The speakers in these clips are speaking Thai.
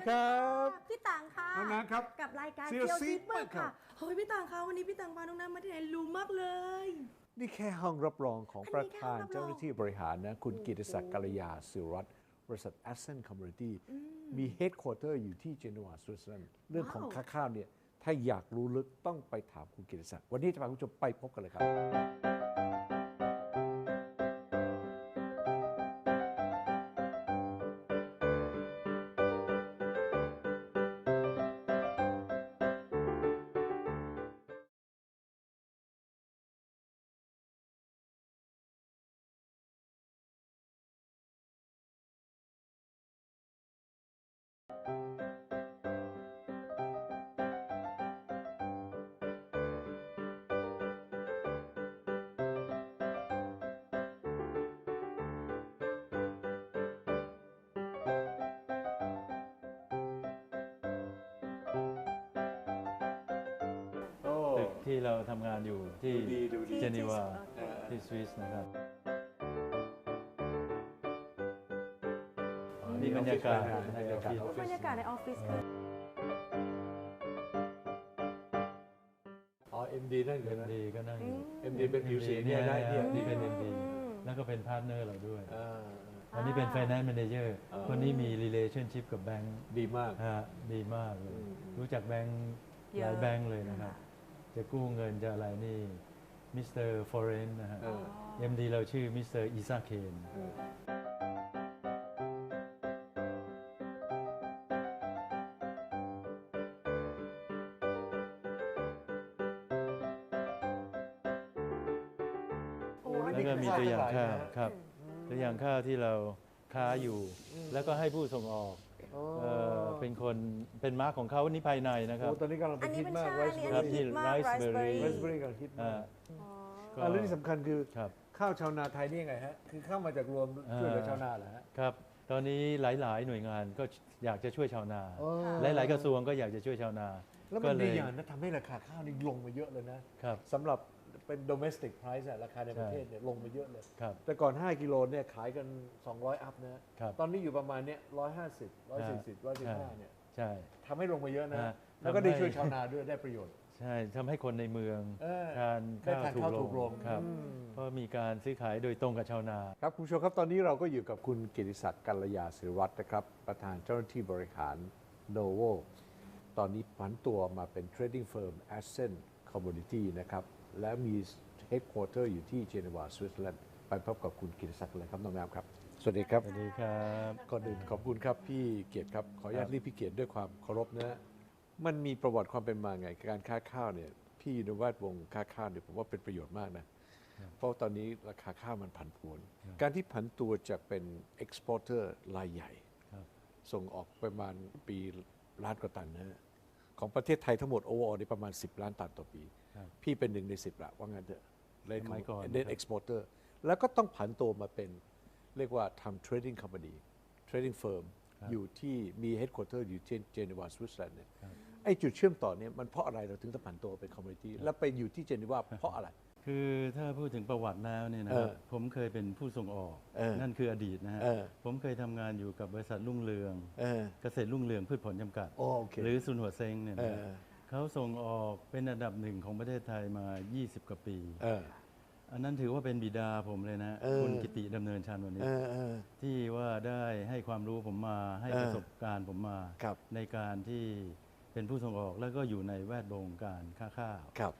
ดีครับพี่ต่างค่ะน้องน้ำครับกับรายการเซียวเที่ยวซีซีดดเบิร์ครัค่ะบเฮ้ยพี่ต่างคะวันนี้พี่ต่างพาน้องน้ำมาที่ไหนรู้มากเลย นี่แค่ห้องรับรองของอันนี้ประธานแค่ห้องรับรองเจ้าหน้าที่บริหารนะคุณกิติศักดิ์กัลยาสิรัตน์บริษัท a s c e n Community มีเฮดค q u เตอร์อยู่ที่เจนัวสวิตเซอร์แลนด์เรื่องของค่าข้าวเนี่ยถ้าอยากรู้ลึกต้องไปถามคุณกิติศักดิ์วันนี้จะพาคุณผู้ชมไปพบกันเลยครับ ที่เราทำงานอยู่ที่ดูดีดูดี เจนีวาเออที่สวิสนะครับอ๋อนี่บรรยากาศบรรยากาศในออฟฟิศบรรยากาศในออฟฟิศค่ะอ๋อ MD นั่นคือนะ ดีก็นั่งอยู่ MD เป็นผิวสีเนี่ยได้เนี่ยนี่เป็นนี่ MD แล้วก็เป็นพาร์ทเนอร์เราด้วยอ่า อันนี้เป็น Finance Manager อ่า คนนี้มี relationship กับแบงค์ดีมาก ฮะดีมากเลยอืมรู้จักแบงค์หลายแบงค์เลยนะครับ จะกู้เงินจะอะไรนี่มิสเตอร์ฟอเรนนะฮะเออ MD เราชื่อมิสเตอร์อีซาเคนเออโอ้แล้วแล้วนี่ก็คือมีตัวอย่างค่าข้าวทั้งหลายนะครับตัวอย่างข้าวที่เราค้าอยู่ แล้วก็ให้ผู้ส่งออกโอ้ เอ่อเป็นคนเป็นมาร์กของเขานี่ภายในนะครับ โอ้ตอนนี้กำลังอัเป็นนนี้ฮิตเป็นมากชาไรอันซ์นี้เบอครับร์ที่รี่ Riceberry ไรซ์เบอร์รี่กำลังฮิตอ่ามากอ๋อก็อ่าเรื่องที่สำคัญคือครับ ข้าวชาวนาไทยนี่ยังไงฮะคือเข้ามาจากรวมช่วยเหลือชาวนาเหรอฮะครับ ตอนนี้หลาย ๆ หน่วยงานก็อยากจะช่วยชาวนา อ๋อหลาย ๆ กระทรวงก็อยากจะช่วยชาวนาแล้วก็มันเลดียอย่างนะทำให้ราคาข้าวนี่ลงมาเยอะเลยนะครับ สำหรับ เป็น domestic price อะราคาในประเทศเนี่ยลงมาเยอะเลย ครับ แต่ก่อน 5 กิโลเนี่ยขายกัน 200 อัพนะครับ ตอนนี้อยู่ประมาณเนี้ย150 140 115เนี่ยใช่ ทำให้ลงมาเยอะนะฮะแล้วก็ได้ทำให้ ช่วยชาวนาด้วยได้ประโยชน์ ใช่ทำให้คนในเมืองเออทานได้ข้าวทานถูข้าวถูกกลลงงครับอืม เพราะมีการซื้อขายโดยตรงกับชาวนา ครับคุณผู้ชมครับตอนนี้เราก็อยู่กับคุณกิติศักดิ์กัลยาศิริวัฒน์นะครับ ประธานเจ้าหน้าที่บริหาร Novo ตอนนี้ผันตัวมาเป็น trading firm Ascent Commodity นะครับ และมี headquarter อยู่ที่เจนีวาสวิตเซอร์แลนด์ไปพบกับคุณกิติศักดิ์เลยครับน้องน้ำครับ สวัสดีครับ สวัสดีครับก่อนอื่นขอบคุณครับพี่เกียรติครับ ขออนุญาตครับเรียกพี่เกียรติด้วยความเคารพนะฮะมันมีประวัติความเป็นมาไง การค้าข้าวเนี่ยพี่ในแวดวงค้าข้าวเนี่ยผมว่าเป็นประโยชน์มากนะ เพราะตอนนี้ราคาข้าวมันผันผวน การที่ผันตัวจากเป็น exporter รายใหญ่ครับส่งออกประมาณปีล้านกว่าตันนะฮะของประเทศไทยทั้งหมดโอเวอร์ในประมาณ 10 ล้านตันต่อปีครับ พี่เป็นหนึ่งใน10ละว่างั้นเถอะเลนสมัยก่อนเน็ตครับเอ็กซ์พอร์เตอร์แล้วก็ต้องผันตัวมาเป็นเรียกว่าทำ trading company trading firm อยู่ที่มี headquarter อยู่ที่เจนีวาสวิตเซอร์แลนด์เนี่ยไอ้จุดเชื่อมต่อเนี่ยมันเพราะอะไรเราถึงต้องผันตัวเป็น community แล้วไปอยู่ที่เจนีวาเพราะอะไร คือถ้าพูดถึงประวัติแล้วเนี่ยนะครับเออผมเคยเป็นผู้ส่งออกเออนั่นคืออดีตนะฮะเออผมเคยทำงานอยู่กับบริษัทรุ่งเรืองเออเกษตรรุ่งเรืองพืชผลจำกัดโอโอเคหรือซุนหัวเซ็งเนี่ยนะ เออเขาส่งออกเป็นอันดับหนึ่งของประเทศไทยมา 20 กว่าปี เออ อันนั้นถือว่าเป็นบิดาผมเลยนะ เออ คุณกิติดำเนินชาญวันนี้ เออเออ ที่ว่าได้ให้ความรู้ผมมาให้เออประสบการณ์ผมมา ครับ ในการที่เป็นผู้ส่งออกแล้วก็อยู่ในแวดวงการค้าข้าวครับ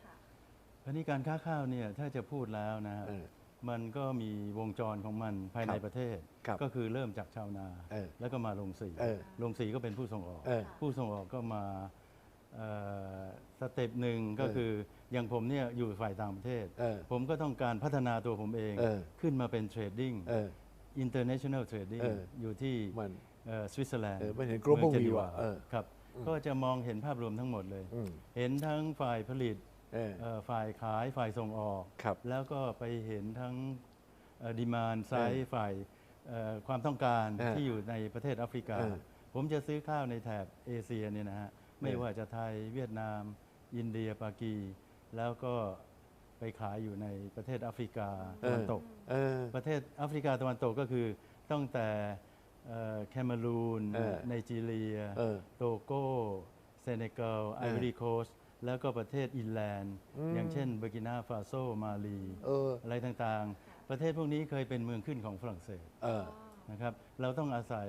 คราวนี้การค้าข้าวเนี่ยถ้าจะพูดแล้วนะฮะเออมันก็มีวงจรของมันภายในครับประเทศ ครับก็คือเริ่มจากชาวนา เออแล้วก็มาลงสีเออลงสีก็เป็นผู้ส่งออก เออ ผู้ส่งออกก็มาเอ่อ สเต็ปหนึ่งก็เออคืออย่างผมเนี่ยอยู่ฝ่ายต่างประเทศเออผมก็ต้องการพัฒนาตัวผมเองเออขึ้นมาเป็นเทรดดิ้งเออ international trading เอออยู่ที่มันเอ่อสวิตเซอร์แลนด์เออมันเห็น global มือง view จนีวาอะเออครับก็จะมองเห็นภาพรวมทั้งหมดเลยอืมเห็นทั้งฝ่ายผลิตเออเอ่อฝ่ายขายฝ่ายส่งออกครับแล้วก็ไปเห็นทั้งดีมานไซเอด์อฝ่ายเอ่อความต้องการเออที่อยู่ในประเทศแอฟริกาเออผมจะซื้อข้าวในแถบเอเชียเนี่ยนะฮะ ไม่เออว่าจะไทยเวียดนาม อินเดียปากี แล้วก็ไปขายอยู่ในประเทศแอฟริกาตะวันตกเออประเทศแอฟริกาตะวันตกก็คือตั้งแต่เอ่อแคเมรูนเออไนจีเรียเออโตโกเซเนกัลไอวอรีโคสแล้วก็ประเทศอินแลนด์อืมอย่างเช่นเบอร์กินาฟาโซมาลีเอออะไรต่างๆ ประเทศพวกนี้เคยเป็นเมืองขึ้นของฝรั่งเศสเออนะครับเราต้องอาศัย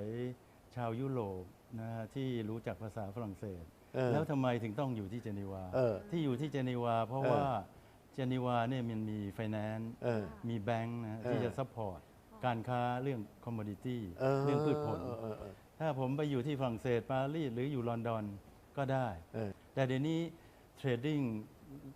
ชาวยุโรปนะฮะที่รู้จักภาษาฝรั่งเศสเออ แล้วทำไมถึงต้องอยู่ที่เจนีวาเออที่อยู่ที่เจนีวา เพราะเออว่าเจนีวาเนี่ยมันมีไฟแนนซ์เออมีแบงค์นะฮะเออที่จะซัพพอร์ตการค้าเรื่องคอมม o ดิตี้เออเรื่องพืชผลเออเออเออถ้าผมไปอยู่ที่ฝรั่งเศสปารีสหรืออยู่ลอนดอนก็ได้เออแต่เดี๋ยวนี้เทรดดิ้ง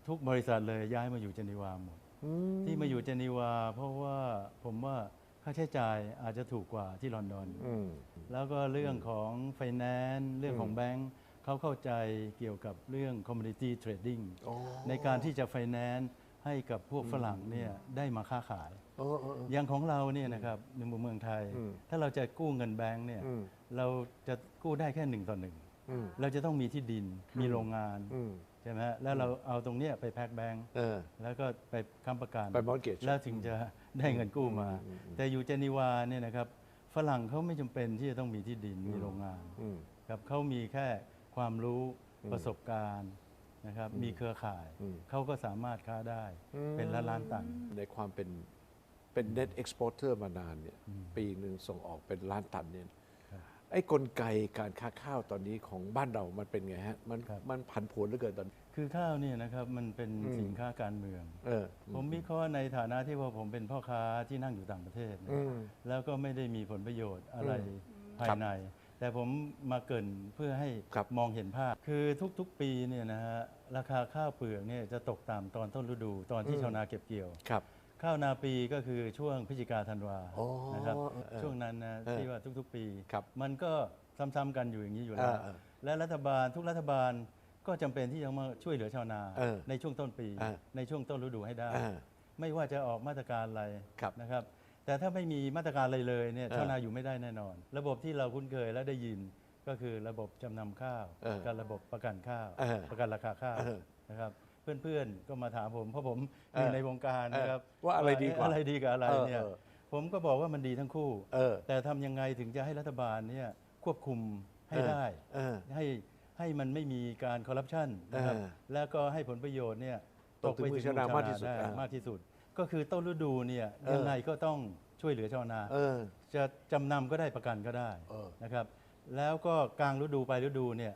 ทุกบริษัทเลยย้ายมาอยู่เจนีวาหมดอืมที่มาอยู่เจนีวา เพราะว่าผมว่าค่าใช้จ่ายอาจจะถูกกว่าที่ลอนดอนอืมแล้วก็เรื่องของไฟแนนซ์เรื่องของแบงค์ เขาเข้าใจเกี่ยวกับเรื่องคอมม o ดิตี้เทรดดิ้งอ๋อในการที่จะไฟแนนซ์ให้กับพวกฝรั่งเนี่ยได้มาค้าขายเออเออเอออย่างของเราเนี่ยนะครับในเมืองไทยอืมถ้าเราจะกู้เงินแบงค์เนี่ยอืมเราจะกู้ได้แค่หนึ่งต่อหนึ่งอืมเราจะต้องมีที่ดินมีโรงงานอืมใช่ไหมฮะแล้วเราเอาตรงเนี้ยไปแพ็คแบงค์เออแล้วก็ไปค้ำประกันไป mortgage แล้วถึงจะได้เงินกู้มาอืมอืมแต่อยู่เจนีวาเนี่ยนะครับฝรั่งเขาไม่จำเป็นที่จะต้องมีที่ดินมีโรงงานอืมครับเขามีแค่ ความรู้อืมประสบการณ์นะครับมีเครือข่ายอืม เขาก็สามารถค้าได้อืมเป็นล้านล้านๆตัน ในความเป็นเป็น net exporter มานานเนี่ยปีหนึ่งส่งออกเป็นล้านตันเนี่ยครับไอ้กลไกการค้าข้าวตอนนี้ของบ้านเรามันเป็นไงฮะ มันครับ มันผันผวนเหลือเกินตอนนี้คือข้าวเนี่ยนะครับมันเป็นอืมสินค้าการเมือง เออ ผมวิเคราะห์ในฐานะที่ว่าผมเป็นพ่อค้าที่นั่งอยู่ต่างประเทศเนี่ยอืมแล้วก็ไม่ได้มีผลประโยชน์อะไรอืมภายใน แต่ผมมาเกรินเพื่อให้ครับมองเห็นภาพ คือทุกๆปีเนี่ยนะฮะราคาข้าวเปลือกเนี่ยจะตกต่ำตอนต้นฤดู ตอนที่ชาวนาเก็บเกี่ยวครับข้าวนาปีก็คือช่วงพฤศจิกาธันวาอ๋อนะครับเออช่วงนั้นนะเออที่ว่าทุกๆปีครับมันก็ซ้ำๆกันอยู่อย่างนี้อยู่แล้วเออเออและรัฐบาลทุกรัฐบาลก็จำเป็นที่จะมาช่วยเหลือชาวนาเออในช่วงต้นปีเออในช่วงต้นฤดูให้ได้อ่าไม่ว่าจะออกมาตรการอะไรครับนะครับ แต่ถ้าไม่มีมาตรการอะไรเลยเนี่ยเออชาวนาอยู่ไม่ได้แน่นอน ระบบที่เราคุ้นเคยและได้ยินก็คือระบบจำนำข้าวเออกับระบบประกันข้าวเออประกันราคาข้าวเออนะครับเพื่อนๆก็มาถามผม เพราะผมอยู่เออในวงการนะครับเออว่าอะไรดีกว่าอะไรดีกับอะไรเออเนี่ยเออผมก็บอกว่ามันดีทั้งคู่เออแต่ทำยังไงถึงจะให้รัฐบาลเนี่ยควบคุมให้เออได้เออให้ให้มันไม่มีการคอร์รัปชันนะครับเออแล้วก็ให้ผลประโยชน์เนี่ยตกถึงมือชาวนามือมากที่สุดได้อ่ามมา กที่สุดก็คือต้นฤดูเนี่ยเออ ยังไงก็ต้องช่วยเหลือชาวนา เออ จะจำนำก็ได้ประกันก็ได้เออนะครับ แล้วก็กลางฤดูไปฤดูเนี่ย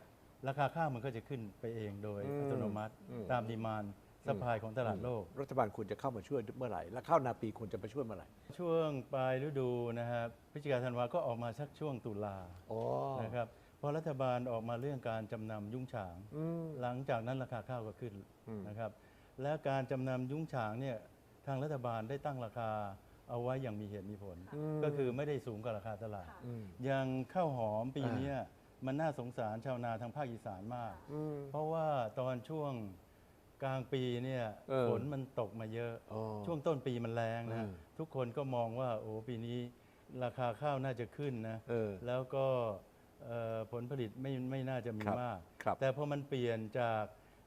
ราคาข้าวมันก็จะขึ้นไปเองโดยอืมอัตโนมัติ อืม ตามดีมานสปายของตลาดโลก รัฐบาลควรจะเข้ามาช่วยเมื่อไหร่ และข้าวนาปีควรจะไปช่วยเมื่อไหร่ช่วงปลายฤดูนะครับพฤศจิกาธันวาก็ออกมาสักช่วงตุลาอ๋อนะครับพอรัฐบาลออกมาเรื่องการจำนำยุ้งฉาง อืม หลังจากนั้นราคาข้าวก็ขึ้นอืมนะครับ และการจำนำยุ้งฉางเนี่ย ทางรัฐบาลได้ตั้งราคาเอาไว้อย่างมีเหตุมีผล ก็คือไม่ได้สูงกว่าราคาตลาดอืมอย่างข้าวหอมปีอ่าเนี้ยมันน่าสงสารชาวนาทางภาคอีสานมากอืมเพราะว่าตอนช่วงกลางปีเนี่ยเออฝนมันตกมาเยอะอ๋อช่วงต้นปีมันแรงนะอืมทุกคนก็มองว่าโอ้ปีนี้ราคาข้าวน่าจะขึ้นนะเออแล้วก็เอ่อผลผลิตไม่ไม่น่าจะมีครับมากครับแต่พอมันเปลี่ยนจาก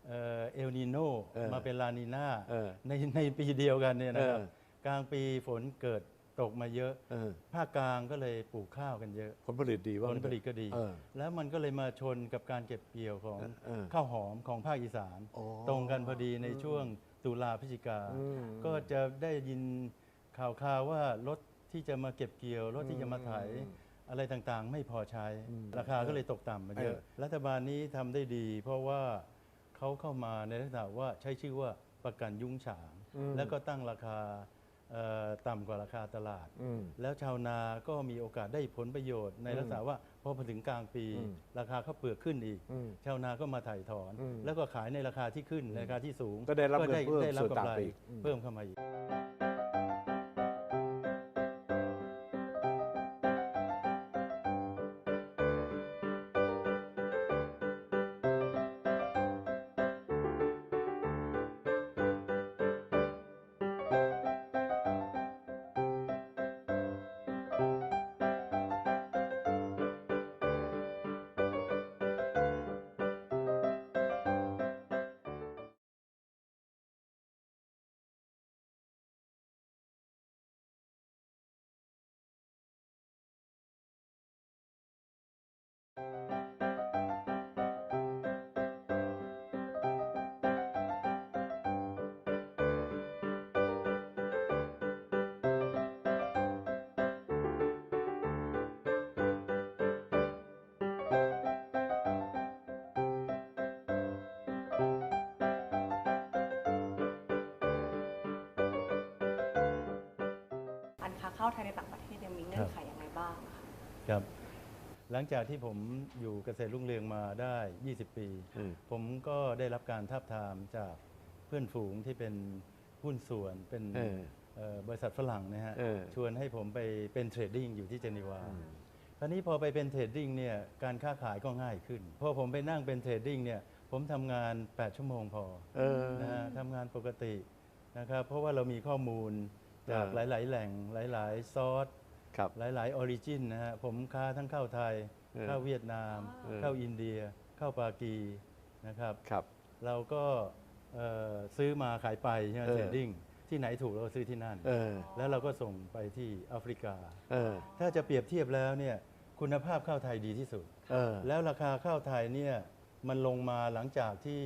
เอลนิโนเออมาเป็นลานีนาเออในในปีเดียวกันเนี่ยนะครับเออกลางปีฝนเกิดตกมาเยอะเออภาคกลางก็เลยปลูกข้าวกันเยอะ ผลผลิตดีว่าผลผลิตก็ดีเออแล้วมันก็เลยมาชนกับการเก็บเกี่ยวของเออข้าวหอมของภาคอีสานอ๋อตรงกันพอดีในช่วงตุลาพฤศจิกาอืมก็จะได้ยินข่าวข่าวว่ารถที่จะมาเก็บเกี่ยวรถที่จะมาไถอะไรต่างๆ ไม่พอใช้อืมราคาก็เลยตกต่ำมาเยอะเออรัฐบาลนี้ทำได้ดี เพราะว่า เขาเข้ามาในลักษณะว่าใช้ชื่อว่าประกันยุ้งฉาง อืม แล้วก็ตั้งราคาเอ่อต่ำกว่าราคาตลาด อืม แล้วชาวนาก็มีโอกาสได้ผลประโยชน์ ในอืมลักษณะว่าพอมาถึงกลางปี อืมราคาข้าวเปลือกขึ้นอีก อืมชาวนาก็มาถ่ายถอน อืมแล้วก็ขายในราคาที่ขึ้นในราคาที่สูงก็ได้รับเงินเพิ่มได้รับส่วนต่างกำไรไปอีกอืม เพิ่มเข้ามาอีก การค้าเข้าไทยในต่างประเทศเนี่ยมีเงื่อนไขอยังไงบ้างคะ ครับ หลังจากที่ผมอยู่เกษตรรุ่งเรืองมาได้ 20 ปี อืม ผมก็ได้รับการทาบทามจากเพื่อนฝูงที่เป็นหุ้นส่วนเป็นเออเอ่อบริษัทฝรั่งนะฮะ เออ ชวนให้ผมไปเป็นเทรดดิ้งอยู่ที่เจนีวาคราวนี้พอไปเป็นเทรดดิ้งเนี่ยการค้าขายก็ง่ายขึ้น พอผมไปนั่งเป็นเทรดดิ้งเนี่ยผมทำงาน 8 ชั่วโมงพอ เออ นะฮะทำงานปกตินะครับเพราะว่าเรามีข้อมูลจากเออหลาย ๆ แหล่งหลาย ๆ ซอส ครับ หลาย ๆ ออริจินนะฮะผมค้าทั้งเข้าไทยเออเข้าเวียดนามเออเข้าอินเดียเข้าปากีนะครับ ครับ เราก็เอ่อซื้อมาขายไปใช่ไหมเออ เทรดดิ้งที่ไหนถูกเราก็ซื้อที่นั่น เออแล้วเราก็ส่งไปที่แอฟริกา เออถ้าจะเปรียบเทียบแล้วเนี่ยคุณภาพข้าวไทยดีที่สุด เออ แล้วราคาข้าวไทยเนี่ยมันลงมาหลังจากที่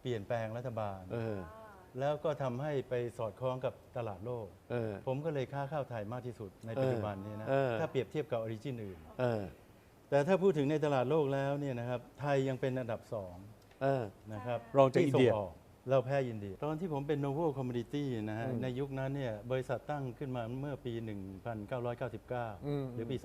เปลี่ยนแปลงรัฐบาล เออ แล้วก็ทำให้ไปสอดคล้องกับตลาดโลก เออ ผมก็เลยค้าข้าวไทยมากที่สุดในปัจจุบันนี้นะ เออ ถ้าเปรียบเทียบกับออริจินอื่น เออ แต่ถ้าพูดถึงในตลาดโลกแล้วเนี่ยนะครับ ไทยยังเป็นอันดับสอง เออ นะครับรองจากที่อินเดียส่กเราแพ้อินเดีย ตอนที่ผมเป็น Novo Commodity นะฮะอืมในยุคนั้นเนี่ยบริษัทตั้งขึ้นมาเมื่อปีอืม1999 หรือปี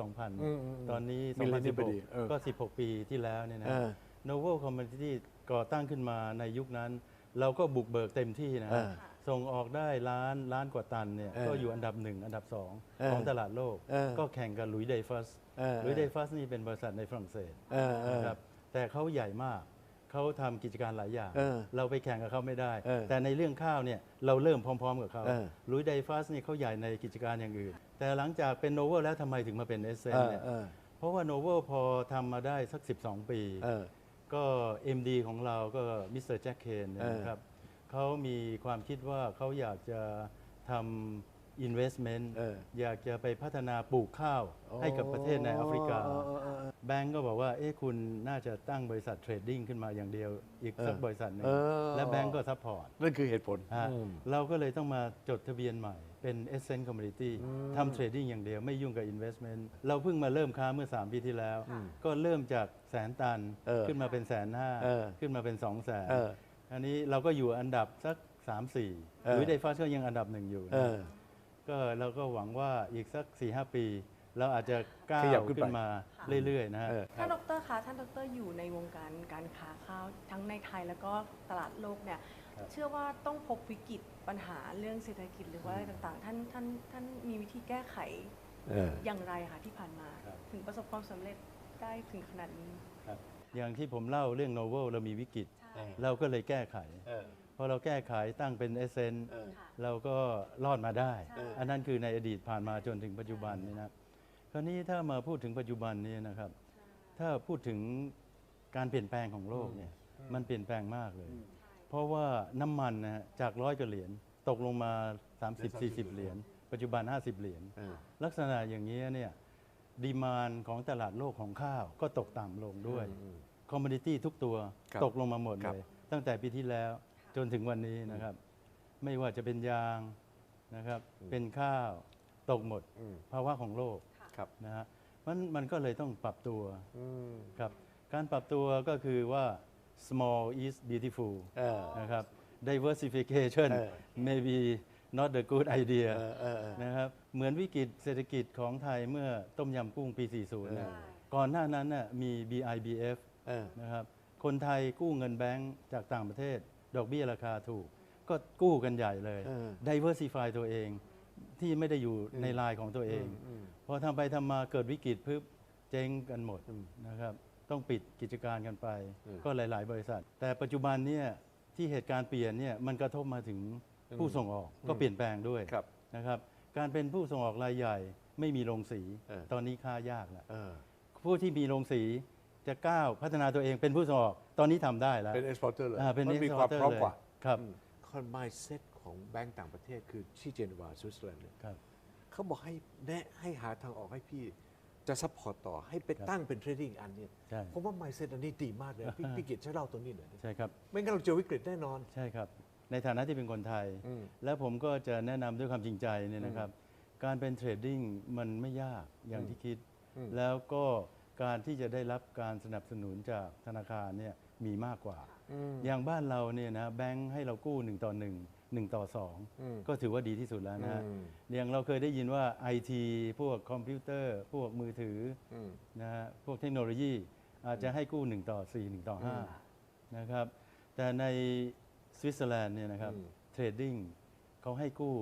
อืมอืม2000 ตอนนี้ Millennium พอดีเออ2016 ก็ 16 ปีที่แล้วเนี่ยนะเออ Novo Commodity ก่อตั้งขึ้นมาในยุคนั้น เราก็บุกเบิกเต็มที่นะฮะเออส่งออกได้ล้านล้านกว่าตันเนี่ยเออก็อยู่อันดับหนึ่งอันดับสองเออของตลาดโลกเออก็แข่งกับหลุยส์เดฟัสเออหลุยส์เดฟัสนี่เป็นบริษัทในฝรั่งเศสเออเออนะครับแต่เขาใหญ่มากเขาทำกิจการหลายอย่างเออเราไปแข่งกับเขาไม่ได้เออแต่ในเรื่องข้าวเนี่ยเราเริ่มพร้อม ๆ กับเขาเออลุยส์ไดฟัสนี่เขาใหญ่ในกิจการอย่างอื่น แต่หลังจากเป็นโนเวลแล้วทำไมถึงมาเป็นเอเซนเออเนี่ยเออเพราะว่าโนเวลพอทำมาได้สัก 12 ปีเออ ก็ MD ของเราก็มิสเตอร์แจ็คเคนเนี่ยเออนะครับเขามีความคิดว่าเขาอยากจะทำ investment เอออยากจะไปพัฒนาปลูกข้าวให้กับประเทศในแอฟริกาเออเออเออแบงก์ก็บอกว่า เอ๊ะคุณน่าจะตั้งบริษัทเทรดดิ้งขึ้นมาอย่างเดียว อีกสักเออบริษัทหนึ่งเออและแบงก์ก็ซัพพอร์ตนั่นคือเหตุผลฮะอืมเราก็เลยต้องมาจดทะเบียนใหม่ เป็น Essence Community ทำเทรดดิ้งอย่างเดียวไม่ยุ่งกับ Investment เราเพิ่งมาเริ่มค้าเมื่อ 3 ปีที่แล้ว ก็เริ่มจากแสนตันเออขึ้นมาเป็นแสนห้าเออขึ้นมาเป็น 2 0 0แสนเอออันนี้เราก็อยู่อันดับสัก 3 4เออหรือไดฟัสก็ยังอันดับหนึ่งอยู่เอนะอก็เราก็หวังว่าอีกสัก 4-5 ปีเราอาจจะก้าขยับวขึ้นไปขึ้นมาเรื่อย ๆ นะฮะเออท่านดรคะท่านดรอยู่ในวงการการค้าข้าวทั้งในไทยแล้วก็ตลาดโลกเนี่ยครับ เชื่อว่าต้องพบวิกฤตปัญหาเรื่องเศรษฐกิจหรือว่าอะไรต่างๆ ท่านท่านท่านมีวิธีแก้ไขเออ อย่างไรคะที่ผ่านมา ครับ ถึงประสบความสำเร็จได้ถึงขนาดนี้ ครับอย่างที่ผมเล่าเรื่องโนเวลเรามีวิกฤต ใช่ เราก็เลยแก้ไข เออ พอเราแก้ไขตั้งเป็นเอเซนเออ ค่ะ เราก็รอดมาได้ ใช่ อันนั้นคือในอดีตผ่านมาจนถึงปัจจุบันนี้นะคราวนี้ถ้ามาพูดถึงปัจจุบันนี้นะครับ ถ้าพูดถึงการเปลี่ยนแปลงของโลกเนี่ยมันเปลี่ยนแปลงมากเลย เพราะว่าน้ำมันนะฮะจากร้อยกว่าเหรียญตกลงมา 30-40 เหรียญปัจจุบัน 50 เหรียญเออลักษณะอย่างนี้เนี่ยดีมานของตลาดโลกของข้าวก็ตกต่ำลงด้วยคอมม o ดิตี้ทุกตัวครับตกลงมาหมดครัเลบยตั้งแต่ปีที่แล้วจนถึงวันนี้นะครับ ไม่ว่าจะเป็นยางนะครับ เป็นข้าวตกหมดอืมภาวะของโลกครับนะฮะมันมันก็เลยต้องปรับตัวอืมครับ การปรับตัวก็คือว่า small is beautiful เออนะครับ diversification เออ maybe not the good idea เออเออเออ นะครับ เหมือนวิกฤตเศรษฐกิจของไทยเมื่อต้มยำกุ้งปี 40นะเออก่อนหน้านั้นน่ะมี BIBF เออ นะครับ คนไทยกู้เงินแบงก์จากต่างประเทศ ดอกเบี้ยราคาถูก ก็กู้กันใหญ่เลย เออ diversify ตัวเองที่ไม่ได้อยู่ในลายของตัวเองอืมพอทำไปทำมาเกิดวิกฤตปึ๊บเจ๊งกันหมดอืมนะครับ ต้องปิดกิจการกันไป อืม ก็หลาย ๆ บริษัท แต่ปัจจุบันเนี่ยที่เหตุการณ์เปลี่ยนเนี่ยมันกระทบมาถึงผู้ส่งออกก็เปลี่ยนแปลงด้วยครับ นะครับการเป็นผู้ส่งออกรายใหญ่ไม่มีโรงสีเออ ตอนนี้ค่ายากแล้ว เออผู้ที่มีโรงสีจะก้าวพัฒนาตัวเองเป็นผู้ส่งออกตอนนี้ทำได้แล้วเป็น exporter เลยอ่าเป็น มันมีความ exporter พร้อมกว่าเลยครับคอนไมเซ็ตของแบงก์ต่างประเทศคือที่เจนีวาสวิตเซอร์แลนด์เนี่ยครับ เขาบอกให้แนะให้หาทางออกให้พี่ จะซัพพอร์ตต่อให้ไปครับตั้งเป็นเทรดดิ้งอันเนี่ยใช่ผมว่าไมเซ็ตอันนี้ดีมากเลยพี่พี่เกียรติช่วยเล่าตรงนี้หน่อยดิใช่ครับ ไม่งั้นเราเจอวิกฤตแน่นอน ใช่ครับ ในฐานะที่เป็นคนไทย อืม แล้วผมก็จะแนะนำด้วยความจริงใจเนี่ยนะครับ การเป็นเทรดดิ้งมันไม่ยากอย่างที่คิดอืมแล้วก็การที่จะได้รับการสนับสนุนจากธนาคารเนี่ยมีมากกว่าอืมอย่างบ้านเราเนี่ยนะแบงค์ให้เรากู้1ต่อ1 1 ต่ออืม2ก็ถือว่าดีที่สุดแล้วนะฮะอืมอย่างเราเคยได้ยินว่า IT พวกคอมพิวเตอร์ พวกมือถืออืมนะฮะพวกเทคโนโลยีอาจจะให้กู้ 1 ต่อ 4 1 ต่อ 5 นะครับ แต่ในสวิตเซอร์แลนด์เนี่ยนะครับอืมเทรดดิ้งเขาให้กู้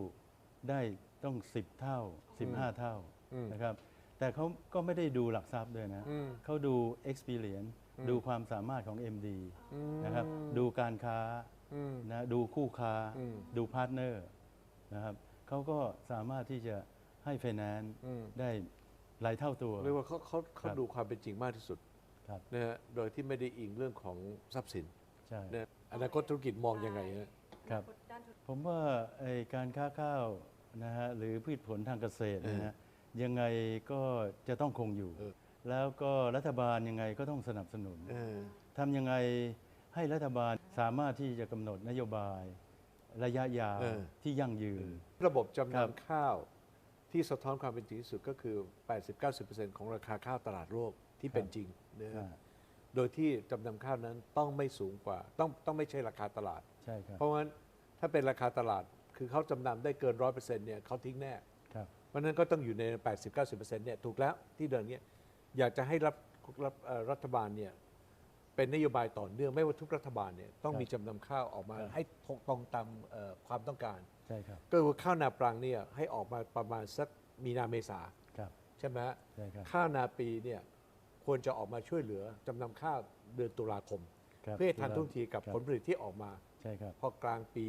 ได้ต้อง 10 เท่า 15 เท่าอืมนะครับแต่เขาก็ไม่ได้ดูหลักทรัพย์ด้วยนะอืมเขาดู experience ดูความสามารถของ MD อืมนะครับ ดูการค้าอืม นะดูคู่ค้าอืมดูพาร์ทเนอร์นะครับเขาก็สามารถที่จะให้ไฟแนนซ์อืมได้หลายเท่าตัวเรียกว่าเขาเขาเขาครับดูความเป็นจริงมากที่สุดครับนะฮะโดยที่ไม่ได้อิงเรื่องของทรัพย์สินใช่นะอนาคตธุรกิจมองยังไงฮะครับด้านธุรกิจผมว่าไอ้การค้าข้าวนะฮะหรือพืชผลทางเกษตรเนยนะยังไงก็จะต้องคงอยู่เออแล้วก็รัฐบาลยังไงก็ต้องสนับสนุนเออทำยังไง ให้รัฐบาลสามารถที่จะกำหนดนโยบายระยะยาวเออ ที่ยั่งยืน ระบบจำครับ นำข้าวที่สะท้อนความเป็นจริงที่สุดก็คือ 80-90%ของราคาข้าวตลาดโลกที่เป็นจริงนะฮะ อ่าโดยที่จำนำข้าวนั้นต้องไม่สูงกว่า ต้องต้องไม่ใช่ราคาตลาด ใช่ครับเพราะงั้นถ้าเป็นราคาตลาด คือเขาจำนำได้เกินร้อยเปอร์เซ็นต์เนี่ยเขาทิ้งแน่ ครับ เพราะฉะนั้นก็ต้องอยู่ใน 80-90%เนี่ยถูกแล้วที่เดินเนี่ยอยากจะให้รับรับเอ่อรัฐบาลเนี่ย เป็นนโยบายต่อเนื่องไม่ว่าทุกรัฐบาลเนี่ยต้องครับมีจำนำข้าวออกมาครับให้ตรงตามเอ่อความต้องการ ใช่ครับ ก็คือข้าวนาปรังเนี่ยให้ออกมาประมาณสักมีนาเมษาครับ ใช่ไหมฮะใช่ครับ ข้าวนาปีเนี่ยควรจะออกมาช่วยเหลือจำนำข้าวเดือนตุลาคม ครับเพื่อให้ทันท่วงทีกับครับผลผลิตที่ออกมา ใช่ครับพอกลางปี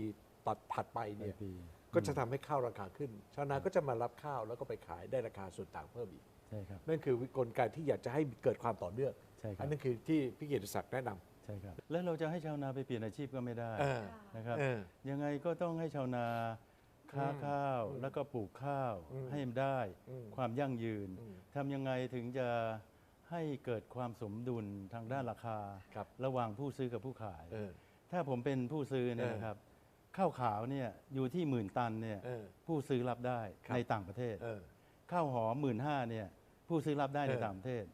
ตัดถัดไปปลาเนี่ยยปีก็จะทำให้ข้าวราคาขึ้น ชาวนาก็จะมารับข้าวแล้วก็ไปขายได้ราคาส่วนต่างเพิ่มอีก ใช่ครับ นั่นคือกลไกที่อยากจะให้เกิดความต่อเนื่อง ใช่คอัรับนนั้นคือที่พี่เกียรติศักดิ์แนะนใช่ครับ แล้วเราจะให้ชาวนาไปเปลี่ยนอาชีพก็ไม่ได้ำเออ นะครับ เออ ยังไงก็ต้องให้ชาวนาค้าอืมข้าวแล้วก็ปลูกข้าวอืมให้มันได้อืมความยั่งยืนอืมทำยังไงถึงจะให้เกิดความสมดุลทางด้านราคา ครับระหว่างผู้ซื้อกับผู้ขาย เออ ถ้าผมเป็นผู้ซื้อเนี่ยเออนะครับข้าวขาวเนี่ยอยู่ที่หมื่นตันเนี่ยเออผู้ซื้อรับได้ครับ ในต่างประเทศ เออ ข้าวหอมหมื่นห้าเนี่ยผู้ซื้อรับได้ในเออต่างประเทศ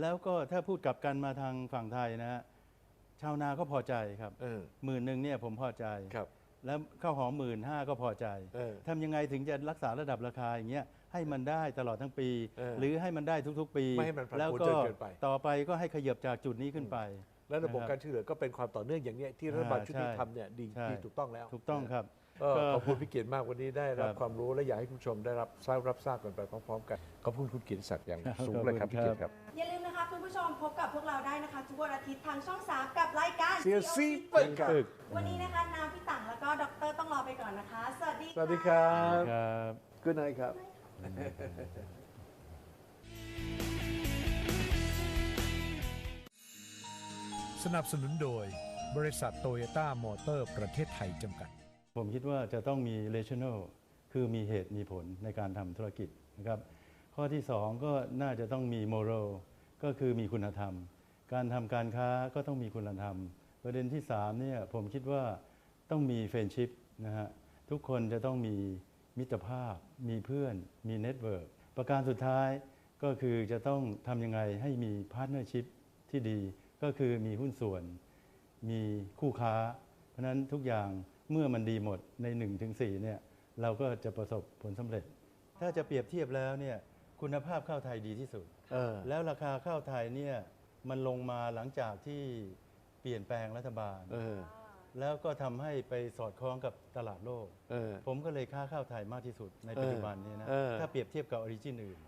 แล้วก็ถ้าพูดกลับกันมาทางฝั่งไทยนะฮะชาวนาก็พอใจครับเออ หมื่นหนึ่งเนี่ยผมพอใจ ครับ แล้วข้าวหอมหมื่นห้าก็พอใจเออทำยังไงถึงจะรักษาระดับราคาอย่างเงี้ยให้มันได้ตลอดทั้งปี เออหรือให้มันได้ทุกๆ ปี ไม่ให้มันผันผวนแล้วก็จนเกินไป ต่อไปก็ให้ขยับจากจุดนี้ขึ้นไป และระบบนะครับการช่วยเหลือก็เป็นความต่อเนื่องอย่างเนี้ยที่รัฐบาลชุดนี้ใช่ทำเนี่ยดีใช่ ดีถูกต้องแล้ว ถูกต้องครับ ก็ก็ขอบคุณพี่เกียรติมากวันนี้ได้รับครับความรู้และอยากให้คุณผู้ชมได้รับทราบรับทราบกันไปพร้อมๆกันขอบคุณคุณเกียรติศักดิ์อย่างสูงเลยครับขอบคุณพี่เกียรติครับอย่าลืมนะคะคุณผู้ชมพบกับพวกเราได้นะคะ ทุกวันอาทิตย์ทางช่อง 3 กับรายการ CLC CLC เปิดครับวันนี้นะคะน้ำพี่ตังแล้วก็ดรต้องรอไปก่อนนะคะ สวัสดีสวัสดีครับครับ Good night ครับสนับสนุนโดย บริษัทโตโยต้ามอเตอร์ประเทศไทยจำกัด ผมคิดว่าจะต้องมี rational คือมีเหตุมีผลในการทำธุรกิจนะครับ ข้อที่ 2 ก็น่าจะต้องมี moral ก็คือมีคุณธรรม การทำการค้าก็ต้องมีคุณธรรม ประเด็นที่3เนี่ยผมคิดว่าต้องมี friendship นะฮะทุกคนจะต้องมีมิตรภาพ มีเพื่อน มีเน็ตเวิร์กประการสุดท้ายก็คือจะต้องทำยังไงให้มีพาร์ทเนอร์ชิพที่ดี ก็คือมีหุ้นส่วน มีคู่ค้า เพราะฉะนั้นทุกอย่าง เมื่อมันดีหมดใน1-4ถึง4เนี่ยเราก็จะประสบผลสำเร็จ ถ้าจะเปรียบเทียบแล้วเนี่ยคุณภาพข้าวไทยดีที่สุด เออ แล้วราคาข้าวไทยเนี่ยมันลงมาหลังจากที่เปลี่ยนแปลงรัฐบาล เออ แล้วก็ทำให้ไปสอดคล้องกับตลาดโลก เออ ผมก็เลยค้าข้าวไทยมากที่สุดในปัจจุบันนี้นะ เออ ถ้าเปรียบเทียบกับออริจินอื่น